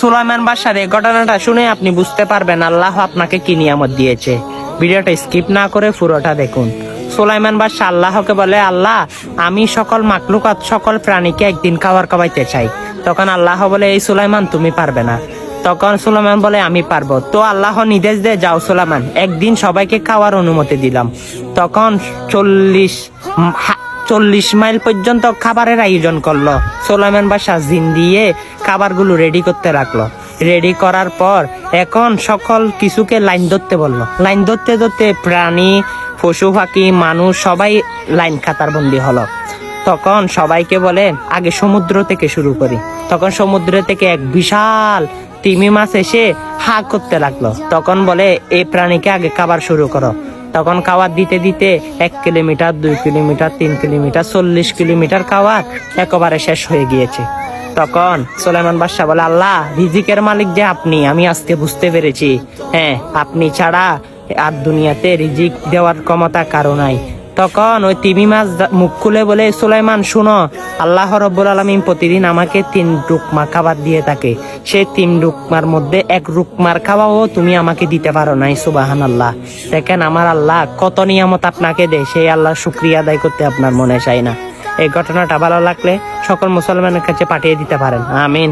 সুলাইমান বাদশার এই ঘটনাটা শুনে আপনি বুঝতে পারবেন আল্লাহ আপনাকে কি নিয়ামত দিয়েছে। ভিডিওটা স্কিপ না করে পুরোটা দেখুন। সুলাইমান বাদশাহ আল্লাহকে বলে, আল্লাহ, আমি সকল মাকলুকাত, সকল প্রাণীকে একদিন খাবার খাওয়াইতে চাই। তখন আল্লাহ বলে, এই সুলাইমান, তুমি পারবে না। তখন সুলাইমান বলে, আমি পারব। তো আল্লাহ নির্দেশ দে যাও সুলাইমান, একদিন সবাইকে খাওয়ার অনুমতি দিলাম। তখন চল্লিশ চল্লিশ মাইল পর্যন্ত খাবারের আয়োজন করল। সোলাইমান বাসা জিন দিয়ে খাবারগুলো রেডি করতে রাখল। রেডি করার পর এখন সকল কিছুকে লাইন ধরতে বলল। লাইন ধরতে ধরতে প্রাণী, পশু, পাখি, মানুষ সবাই লাইন খাতার বন্দি হলো। তখন সবাইকে বলে, আগে সমুদ্র থেকে শুরু করি। তখন সমুদ্র থেকে এক বিশাল তিমি মাছ এসে হা করতে লাগল। তখন বলে, এই প্রাণীকে আগে খাবার শুরু করো। তখন খাবার দিতে দিতে এক কিলোমিটার, দুই কিলোমিটার, তিন কিলোমিটার, চল্লিশ কিলোমিটার খাবার একেবারে শেষ হয়ে গিয়েছে। তখন সোলাইমান বাদশাহ বলে, আল্লাহ, রিজিকের মালিক যে আপনি, আমি আজকে বুঝতে পেরেছি। হ্যাঁ আপনি ছাড়া আর দুনিয়াতে রিজিক দেওয়ার ক্ষমতা কারও নাই। তখন ওই তিমি মাছ মুখ খুলে বলে, সুলাইমান, শুনো, আল্লাহ রব্বুল আলমিন প্রতিদিন আমাকে তিন রুকমা খাবার দিয়ে থাকে। সেই তিন রুকমার মধ্যে এক রুকমার খাওয়াও তুমি আমাকে দিতে পারো নাই সুবাহান আল্লাহ দেখেন, আমার আল্লাহ কত নিয়ামত আপনাকে দেয়, সেই আল্লাহ শুক্রিয়া আদায় করতে আপনার মনে চাই না। এই ঘটনাটা ভালো লাগলে সকল মুসলমানের কাছে পাঠিয়ে দিতে পারেন। আমিন।